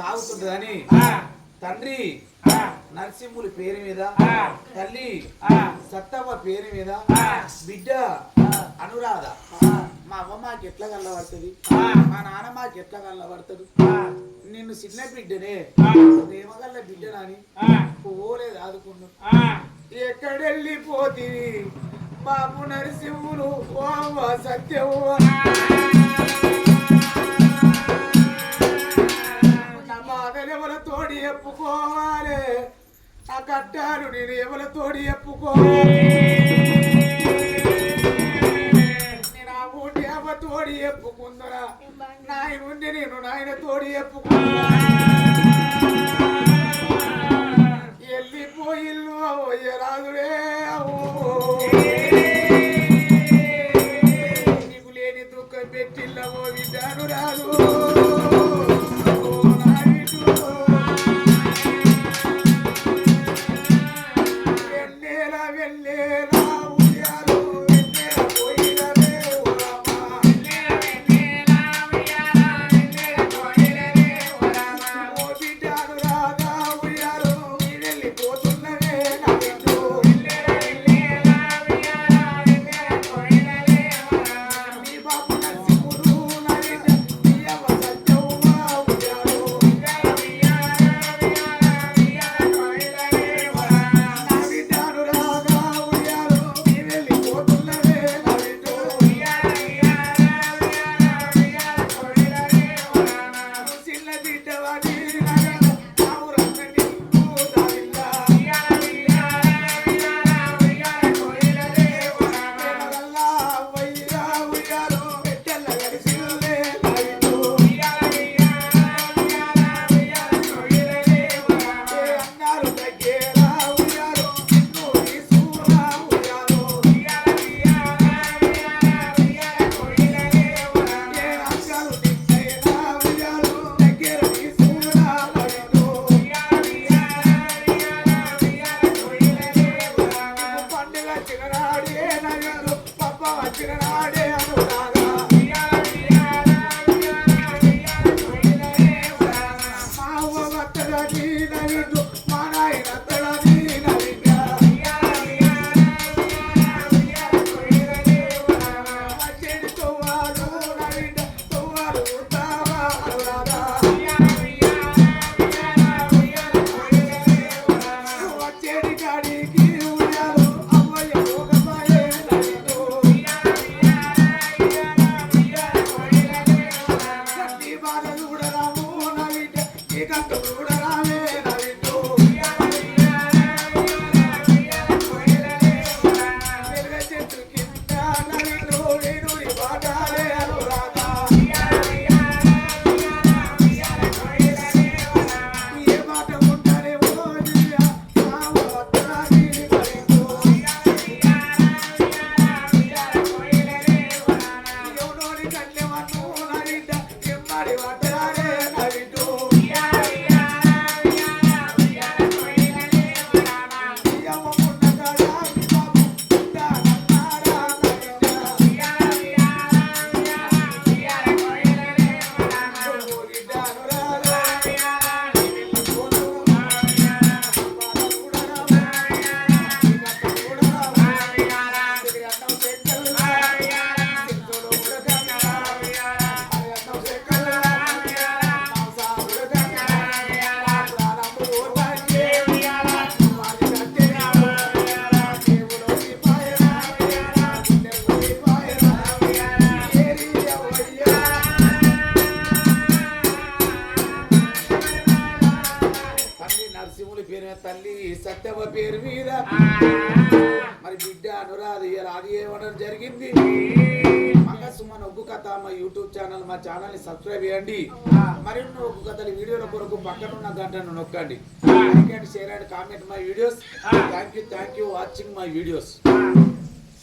తాగుతుంటదని. తండ్రి నరసింహుడి పేరు మీద తల్లి సత్తమ్మ పేరు మీద బిడ్డ అనురాధ. మా అమ్మ మాకు ఎట్లా కళ్ళబడుతుంది మా నాన్న మాకు ఎట్లా కళ్ళబడతాడు నిన్ను చిన్న బిడ్డనే. ప్రేమగల్ల బిడ్డనని పోలేదు ఆదుకున్నాడు ఎక్కడెళ్ళిపోతివి? బాబు నరసింహులు ఓ అవ్వ ఆ కట్టాలు నేను ఎవరి తోడి ఎప్పుకోవాలి నేను ఆ ఊటి అవ్వ తోడి ఎప్పుకుందరా నాయన ఉండి నేను నాయన తోడి ఎప్పుకున్నా Arena. తల్లి సత్యవ పేరు మీద. మరి బిడ్డ అనురాధ అది ఏమనడం జరిగింది? మంగసుమన్ ఒగ్గు కథ మా యూట్యూబ్ ఛానల్ మా ఛానల్ని సబ్స్క్రైబ్ చేయండి. మరిన్ని ఒగ్గు కథల వీడియోల కొరకు పక్కన ఉన్న గంటను నొక్కండి. Like and share and comment my videos. Thank you thank you watching my videos